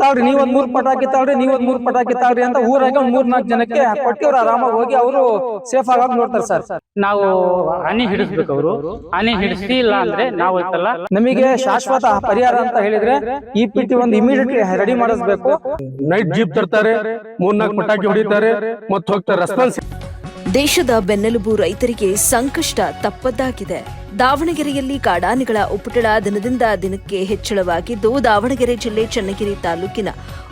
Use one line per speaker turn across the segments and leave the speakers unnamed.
ತಾಳ್ರಿ ನೀವ್ ಒಂದ್ ಮೂರ್ ಪಟಾಕಿ ತಾಳ್ರಿ ನೀವ್ ಒಂದ್ ಮೂರ್ ಪಟಾಕಿ ತಾಳ್ರಿ ಅಂತ ಊರಾಗ ಒಂದ್ ಮೂರ್ ನಾಲ್ಕು ಜನಕ್ಕೆ ಕೊಟ್ಟಿ ಅವ್ರು ಆರಾಮಾಗಿ ಹೋಗಿ ಅವರು ಸೇಫ್ ಆಗಿ ನೋಡ್ತಾರೆ ಸರ್.
ನಾವು ಹನಿ ಹಿಡಿಸ್ಬೇಕು ಅವರು ಹನಿ ಹಿಡಿಸಿಲ್ಲ ಅಂದ್ರೆ ನಾವು ಐತಲ್ಲ
ನಮಗೆ ಶಾಶ್ವತ ಪರಿಹಾರ ಅಂತ ಹೇಳಿದ್ರೆ ಈ ಪಿಟಿ ಒಂದು ಇಮಿಡಿಯೇಟ್ ರೆಡಿ ಮಾಡಿಸ್ಬೇಕು.
ನೈಟ್ ಜೀಪ್ ತರ್ತಾರೆ ಮೂರ್ನಾಲ್ಕು ಪಟಾಕಿ ಹೊಡಿತಾರೆ ಮತ್ತೆ ಹೋಗ್ತಾರೆ ರೆಸ್ಪಾನ್ಸ್
ದೇಶದ ಬೆನ್ನೆಲುಬು ರೈತರಿಗೆ ಸಂಕಷ್ಟ ತಪ್ಪದ್ದಾಗಿದೆ. ದಾವಣಗೆರೆಯಲ್ಲಿ ಕಾಡಾನೆಗಳ ಉಪಟಳ ದಿನದಿಂದ ದಿನಕ್ಕೆ ಹೆಚ್ಚಳವಾಗಿದ್ದು, ದಾವಣಗೆರೆ ಜಿಲ್ಲೆ ಚನ್ನಗಿರಿ ತಾಲೂಕಿನ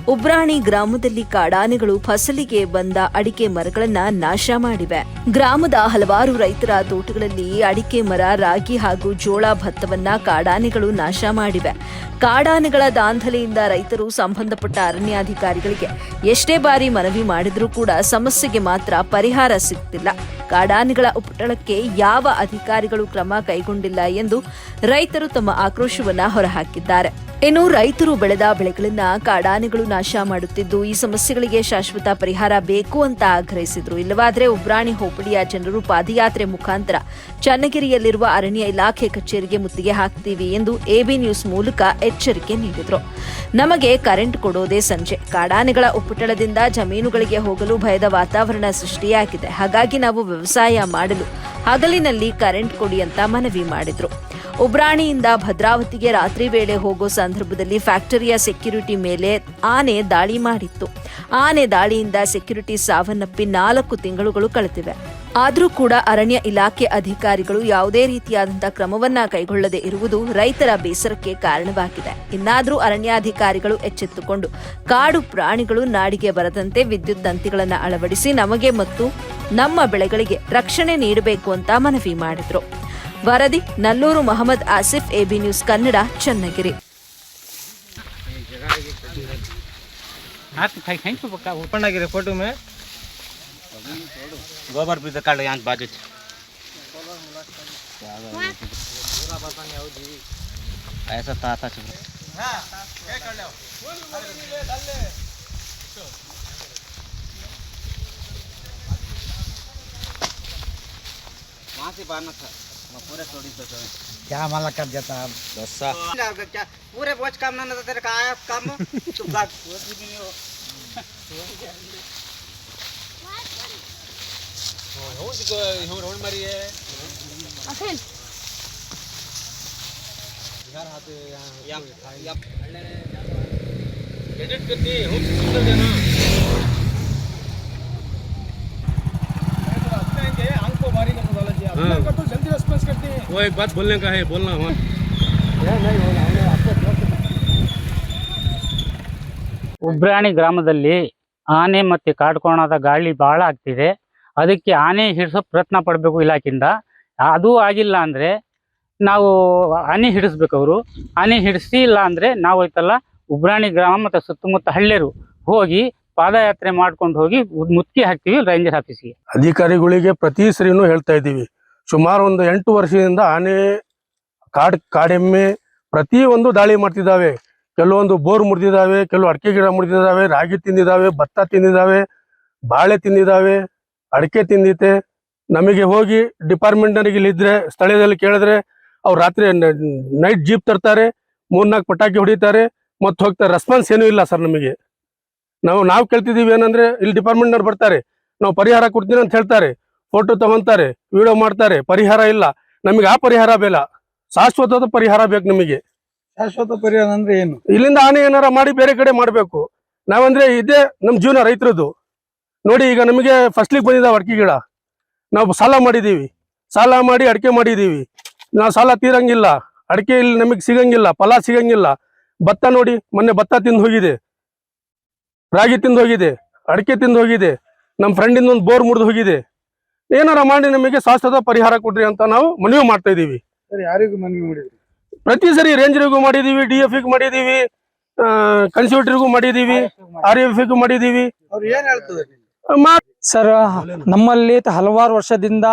ಉಬ್ರಾಣಿ ಗ್ರಾಮದಲ್ಲಿ ಕಾಡಾನೆಗಳು ಫಸಲಿಗೆ ಬಂದ ಅಡಿಕೆ ಮರಗಳನ್ನು ನಾಶ ಮಾಡಿವೆ. ಗ್ರಾಮದ ಹಲವಾರು ರೈತರ ತೋಟಗಳಲ್ಲಿ ಅಡಿಕೆ ಮರ, ರಾಗಿ ಹಾಗೂ ಜೋಳ ಭತ್ತವನ್ನ ಕಾಡಾನೆಗಳು ನಾಶ ಮಾಡಿವೆ. ಕಾಡಾನೆಗಳ ದಾಂಧಲೆಯಿಂದ ರೈತರು ಸಂಬಂಧಪಟ್ಟ ಅರಣ್ಯಾಧಿಕಾರಿಗಳಿಗೆ ಎಷ್ಟೇ ಬಾರಿ ಮನವಿ ಮಾಡಿದರೂ ಕೂಡ ಸಮಸ್ಯೆಗೆ ಮಾತ್ರ ಪರಿಹಾರ ಸಿಗ್ತಿಲ್ಲ. ಕಾಡಾನೆಗಳ ಉಪಟಳಕ್ಕೆ ಯಾವ ಅಧಿಕಾರಿಗಳು ಕ್ರಮ ಕೈಗೊಂಡಿಲ್ಲ ಎಂದು ರೈತರು ತಮ್ಮ ಆಕ್ರೋಶವನ್ನ ಹೊರಹಾಕಿದ್ದಾರೆ. ಇನ್ನು ರೈತರು ಬೆಳೆದ ಬೆಳೆಗಳನ್ನ ಕಾಡಾನೆಗಳು ನಾಶ ಮಾಡುತ್ತಿದ್ದು, ಈ ಸಮಸ್ಯೆಗಳಿಗೆ ಶಾಶ್ವತ ಪರಿಹಾರ ಬೇಕು ಅಂತ ಆಗ್ರಹಿಸಿದ್ರು. ಇಲ್ಲವಾದರೆ ಉಬ್ರಾಣಿ ಹೋಬಳಿಯ ಜನರು ಪಾದಯಾತ್ರೆ ಮುಖಾಂತರ ಚನ್ನಗಿರಿಯಲ್ಲಿರುವ ಅರಣ್ಯ ಇಲಾಖೆ ಕಚೇರಿಗೆ ಮುತ್ತಿಗೆ ಹಾಕ್ತೀವಿ ಎಂದು ಎಬಿ ನ್ಯೂಸ್ ಮೂಲಕ ಎಚ್ಚರಿಕೆ ನೀಡಿದ್ರು. ನಮಗೆ ಕರೆಂಟ್ ಕೊಡೋದೇ ಸಂಜೆ. ಕಾಡಾನೆಗಳ ಉಪಟಳದಿಂದ ಜಮೀನುಗಳಿಗೆ ಹೋಗಲು ಭಯದ ವಾತಾವರಣ ಸೃಷ್ಟಿಯಾಗಿದೆ. ಹಾಗಾಗಿ ನಾವು ವ್ಯವಸಾಯ ಮಾಡಲು ಹಗಲಿನಲ್ಲಿ ಕರೆಂಟ್ ಕೊಡಿ ಅಂತ ಮನವಿ ಮಾಡಿದ್ರು. ಉಬ್ರಾಣಿಯಿಂದ ಭದ್ರಾವತಿಗೆ ರಾತ್ರಿ ವೇಳೆ ಹೋಗೋ ಸಂದರ್ಭದಲ್ಲಿ ಫ್ಯಾಕ್ಟರಿಯ ಸೆಕ್ಯುರಿಟಿ ಮೇಲೆ ಆನೆ ದಾಳಿ ಮಾಡಿತ್ತು. ಆನೆ ದಾಳಿಯಿಂದ ಸೆಕ್ಯುರಿಟಿ ಸಾವನ್ನಪ್ಪಿ ನಾಲ್ಕು ತಿಂಗಳುಗಳು ಕಳೆದಿವೆ. ಆದರೂ ಕೂಡ ಅರಣ್ಯ ಇಲಾಖೆ ಅಧಿಕಾರಿಗಳು ಯಾವುದೇ ರೀತಿಯಾದಂತಹ ಕ್ರಮವನ್ನ ಕೈಗೊಳ್ಳದೆ ಇರುವುದು ರೈತರ ಬೇಸರಕ್ಕೆ ಕಾರಣವಾಗಿದೆ. ಇನ್ನಾದರೂ ಅರಣ್ಯಾಧಿಕಾರಿಗಳು ಎಚ್ಚೆತ್ತುಕೊಂಡು ಕಾಡು ಪ್ರಾಣಿಗಳು ನಾಡಿಗೆ ಬರದಂತೆ ವಿದ್ಯುತ್ ತಂತಿಗಳನ್ನು ಅಳವಡಿಸಿ ನಮಗೆ ಮತ್ತು ನಮ್ಮ ಬೆಳೆಗಳಿಗೆ ರಕ್ಷಣೆ ನೀಡಬೇಕು ಅಂತ ಮನವಿ ಮಾಡಿದ್ರು. ವರದಿ ನಲ್ಲೂರು ಮಹಮ್ಮದ್ ಆಸಿಫ್ ಎಬಿ ನ್ಯೂಸ್ ಕನ್ನಡ ಚನ್ನಗಿರಿ
ಹಾಕಿ ಹೆಂಗೆ
ऊपर फोटो में
गोबर भी काट यहाँ बाजू से। ऐसा था था चुप वहाँ से बारना था मैं पूरे तोड़ी तो तो
क्या माला कर जाता है?
तो
क्या पूरे बोझ काम ना तेरे का आया काम तू बात
हो? हो हो रोड है यार हाथ यहाँ
एडिट करती सुंदर देना
वो एक बात बोलने का है बोलना वहाँ
ಉಬ್ರಾಣಿ ಗ್ರಾಮದಲ್ಲಿ ಆನೆ ಮತ್ತೆ ಕಾಡ್ಕೋಣದ ಗಾಳಿ ಬಹಳ ಆಗ್ತಿದೆ ಅದಕ್ಕೆ ಆನೆ ಹಿಡಿಸೋ ಪ್ರಯತ್ನ ಪಡಬೇಕು ಇಲಾಖೆಯಿಂದ ಅದು ಆಗಿಲ್ಲ ಅಂದ್ರೆ ನಾವು ಆನೆ ಹಿಡಿಸ್ಬೇಕು ಅವರು ಆನೆ ಹಿಡಿಸಿಲ್ಲ ಅಂದ್ರೆ ನಾವು ಐತಲ್ಲ ಉಬ್ರಾಣಿ ಗ್ರಾಮ ಮತ್ತು ಸುತ್ತಮುತ್ತ ಹಳ್ಳಿಯರು ಹೋಗಿ ಪಾದಯಾತ್ರೆ ಮಾಡ್ಕೊಂಡು ಹೋಗಿ ಮುತ್ತಿಗೆ ಹಾಕ್ತೀವಿ ರೇಂಜರ್ ಆಫೀಸಿಗೆ
ಅಧಿಕಾರಿಗಳಿಗೆ ಪ್ರತಿ ಸರಿನೂ ಹೇಳ್ತಾ ಇದ್ದೀವಿ ಸುಮಾರು ಒಂದು ಎಂಟು ವರ್ಷದಿಂದ ಆನೆ ಕಾಡ್, ಕಾಡೆಮ್ಮೆ ಪ್ರತಿ ಒಂದು ದಾಳಿ ಮಾಡ್ತಿದ್ದಾವೆ. ಕೆಲವೊಂದು ಬೋರ್ ಮುರಿದಿದ್ದಾವೆ, ಕೆಲವು ಅಡಿಕೆ ಗಿಡ ಮುರಿದಿದ್ದಾವೆ, ರಾಗಿ ತಿಂದಿದ್ದಾವೆ, ಭತ್ತ ತಿಂದಿದ್ದಾವೆ, ಬಾಳೆ ತಿಂದಿದ್ದಾವೆ, ಅಡಿಕೆ ತಿಂದಿತ್ತೆ. ನಮಗೆ ಹೋಗಿ ಡಿಪಾರ್ಟ್ಮೆಂಟ್ನವರಿಗೆ ಇಲ್ಲಿದ್ರೆ ಸ್ಥಳದಲ್ಲಿ ಕೇಳಿದ್ರೆ ಅವ್ರು ರಾತ್ರಿ ನೈಟ್ ಜೀಪ್ ತರ್ತಾರೆ, ಮೂರ್ನಾಲ್ಕು ಪಟಾಕಿ ಹೊಡಿತಾರೆ, ಮತ್ತೆ ಹೋಗ್ತಾರೆ. ರೆಸ್ಪಾನ್ಸ್ ಏನೂ ಇಲ್ಲ ಸರ್ ನಮಗೆ. ನಾವು ನಾವು ಕೇಳ್ತಿದ್ದೀವಿ ಏನಂದ್ರೆ, ಇಲ್ಲಿ ಡಿಪಾರ್ಟ್ಮೆಂಟ್ನವ್ರು ಬರ್ತಾರೆ. ನಾವು ಪರಿಹಾರ ಕೊಡ್ತೀನಿ ಅಂತ ಹೇಳ್ತಾರೆ. ಫೋಟೋ ತಗೊಂತಾರೆ ವಿಡಿಯೋ ಮಾಡ್ತಾರೆ ಪರಿಹಾರ ಇಲ್ಲ. ನಮಗೆ ಆ ಪರಿಹಾರ ಬೇಡ. ಶಾಶ್ವತದ ಪರಿಹಾರ ಬೇಕು ನಮಗೆ.
ಶಾಶ್ವತ ಪರಿಹಾರ ಅಂದ್ರೆ ಏನು?
ಇಲ್ಲಿಂದ ಆನೆ ಏನಾರ ಮಾಡಿ ಬೇರೆ ಕಡೆ ಮಾಡಬೇಕು. ನಾವಂದ್ರೆ ಇದೇ ನಮ್ಮ ಜೀವನ ರೈತರದ್ದು ನೋಡಿ ಈಗ ನಮಗೆ ಫಸ್ಟ್ಲಿಗೆ ಬಂದಿದ್ದಾವೆ ಅಡಿಕೆ ಗಿಡ. ನಾವು ಸಾಲ ಮಾಡಿದ್ದೀವಿ ಸಾಲ ಮಾಡಿ ಅಡಿಕೆ ಮಾಡಿದ್ದೀವಿ ನಾವು ಸಾಲ ತೀರಂಗಿಲ್ಲ. ಅಡಿಕೆ ಇಲ್ಲಿ ನಮಗೆ ಸಿಗಂಗಿಲ್ಲ ಫಲ ಸಿಗಂಗಿಲ್ಲ. ಭತ್ತ ನೋಡಿ ಮೊನ್ನೆ ಭತ್ತ ತಿಂದು ಹೋಗಿದೆ. ರಾಗಿ ತಿಂದು ಹೋಗಿದೆ. ಅಡಿಕೆ ತಿಂದು ಹೋಗಿದೆ. ನಮ್ಮ ಫ್ರೆಂಡಿಂದ ಒಂದು ಬೋರ್ ಮುರಿದು ಹೋಗಿದೆ. ಏನಾರ ಮಾಡಿ ನಿಮಗೆ ಶಾಶ್ವತ ಪರಿಹಾರ ಕೊಡ್ರಿ ಅಂತ ನಾವು ಮನವಿ ಮಾಡ್ತಾ ಇದೀವಿ
ಸರ್ ಯಾರಿಗೂ ಮನವಿ ಮಾಡಿದ್ರಿ?
ಪ್ರತಿ ಸರಿ ರೇಂಜರಿಗೂ ಮಾಡಿದೀವಿ ಡಿ ಎಫ್ ಮಾಡಿದೀವಿ ಕನ್ಸ್ಯೂಟರ್ಗೂ ಮಾಡಿದೀವಿ ಆರ್ ಎಫ್ ಮಾಡಿದೀವಿ
ಅವ್ರು ಏನ್ ಹೇಳ್ತದೆ
ಸರ್ ನಮ್ಮಲ್ಲಿ ತ- ಹಲವಾರು ವರ್ಷದಿಂದ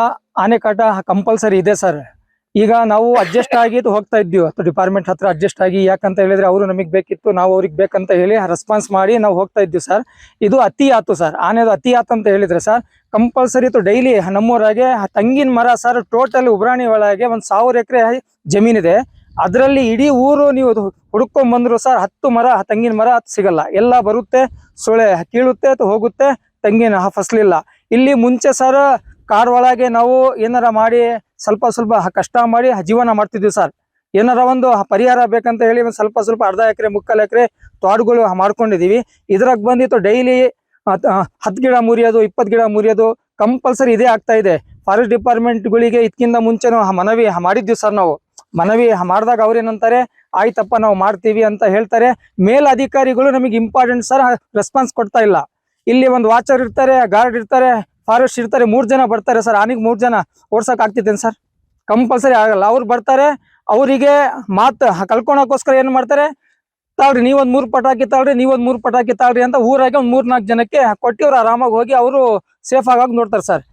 ಆನೆಕಾಟ ಕಂಪಲ್ಸರಿ ಇದೆ ಸರ್. ಈಗ ನಾವು ಅಡ್ಜಸ್ಟ್ ಆಗಿ ಹೋಗ್ತಾ ಇದ್ದೀವಿ. ಅಥವಾ ಡಿಪಾರ್ಟ್ಮೆಂಟ್ ಹತ್ರ ಅಡ್ಜಸ್ಟ್ ಆಗಿ ಯಾಕಂತ ಹೇಳಿದ್ರೆ ಅವರು ನಮಗೆ ಬೇಕಿತ್ತು ನಾವು ಅವ್ರಿಗೆ ಬೇಕಂತ ಹೇಳಿ ರೆಸ್ಪಾನ್ಸ್ ಮಾಡಿ ನಾವು ಹೋಗ್ತಾ ಇದ್ದೀವಿ ಸರ್. ಇದು ಅತಿ ಆತು ಸರ್. ಆನೆದು ಅತಿ ಆತು ಅಂತ ಹೇಳಿದ್ರೆ ಸರ್ ಕಂಪಲ್ಸರಿ ಇತ್ತು ಡೈಲಿ ನಮ್ಮೂರಾಗೆ, ತಂಗಿನ ಮರ ಸರ್ ಟೋಟಲ್ ಉಬ್ರಾಣಿ ಒಳಗೆ ಒಂದು ಸಾವಿರ ಎಕರೆ ಜಮೀನಿದೆ ಅದರಲ್ಲಿ ಇಡೀ ಊರು ನೀವು ಹುಡುಕೊಂಡ್ ಬಂದ್ರು ಸರ್, ಹತ್ತು ಮರ, ತಂಗಿನ ಮರ ಹತ್ತು ಸಿಗಲ್ಲ. ಎಲ್ಲ ಬರುತ್ತೆ ಸೊಳೆ ಕೀಳುತ್ತೆ ಅಥವಾ ಹೋಗುತ್ತೆ, ತಂಗಿನ ಫಸಲಿಲ್ಲ. ಇಲ್ಲಿ ಮುಂಚೆ ಸರ್, ಕಾರ್ ಒಳಗೆ ನಾವು ಏನಾರ ಮಾಡಿ, ಸ್ವಲ್ಪ ಸ್ವಲ್ಪ ಕಷ್ಟ ಮಾಡಿ ಜೀವನ ಮಾಡ್ತಿದ್ವಿ ಸರ್. ಏನಾರ ಒಂದು ಪರಿಹಾರ ಬೇಕಂತ ಹೇಳಿ ಒಂದು ಸ್ವಲ್ಪ ಸ್ವಲ್ಪ ಅರ್ಧ ಎಕರೆ, ಮುಕ್ಕಾಲು ಎಕರೆ ತೋಟಗಳು ಮಾಡ್ಕೊಂಡಿದ್ದೀವಿ ಇದ್ರಾಗ ಬಂದಿತ್ತು ಡೈಲಿ ಹತ್ತು ಗಿಡ ಮುರಿಯೋದು, ಇಪ್ಪತ್ತು ಗಿಡ ಮುರಿಯೋದು ಕಂಪಲ್ಸರಿ ಇದೇ ಆಗ್ತಾ ಇದೆ. ಫಾರೆಸ್ಟ್ ಡಿಪಾರ್ಟ್ಮೆಂಟ್ಗಳಿಗೆ ಇದಕ್ಕಿಂತ ಮುಂಚೆನೂ ಮನವಿ ಮಾಡಿದ್ದೀವಿ ಸರ್ ನಾವು. ಮನವಿ ಮಾಡಿದಾಗ ಅವ್ರೇನಂತಾರೆ ಆಯ್ತಪ್ಪ, ನಾವು ಮಾಡ್ತೀವಿ ಅಂತ ಹೇಳ್ತಾರೆ. ಮೇಲ್ ಅಧಿಕಾರಿಗಳು ನಮಗೆ ಇಂಪಾರ್ಟೆಂಟ್ ಸರ್ ರೆಸ್ಪಾನ್ಸ್ ಕೊಡ್ತಾ ಇಲ್ಲ. ಇಲ್ಲಿ ಒಂದು ವಾಚರ್ ಇರ್ತಾರೆ ಗಾರ್ಡ್ ಇರ್ತಾರೆ ಫಾರೆಸ್ಟ್ ಇರ್ತಾರೆ, ಮೂರು ಜನ ಬರ್ತಾರೆ ಸರ್. ಆನಿಗೆ ಮೂರು ಜನ ಓಡ್ಸಕ್ ಆಗ್ತಿದ್ದೇನೆ ಸರ್? ಕಂಪಲ್ಸರಿ ಆಗಲ್ಲ. ಅವ್ರು ಬರ್ತಾರೆ, ಅವರಿಗೆ ಮಾತು ಏನು ಏನ್ ಮಾಡ್ತಾರೆ ತಾಳ್ರಿ ನೀವೊಂದ್ ಮೂರ್ ಪಟಾಕಿ ತಾಳ್ರಿ ನೀವೊಂದ್ ಮೂರ್ ಪಟಾಕಿ ತಾಳ್ರಿ ಅಂತ ಊರಾಗೆ ಒಂದ್ ಮೂರ್ ನಾಲ್ಕು ಜನಕ್ಕೆ ಕೊಟ್ಟಿವ್ರು ಆರಾಮಾಗಿ ಹೋಗಿ ಅವರು ಸೇಫ್ ಆಗಾಗ ನೋಡ್ತಾರೆ ಸರ್.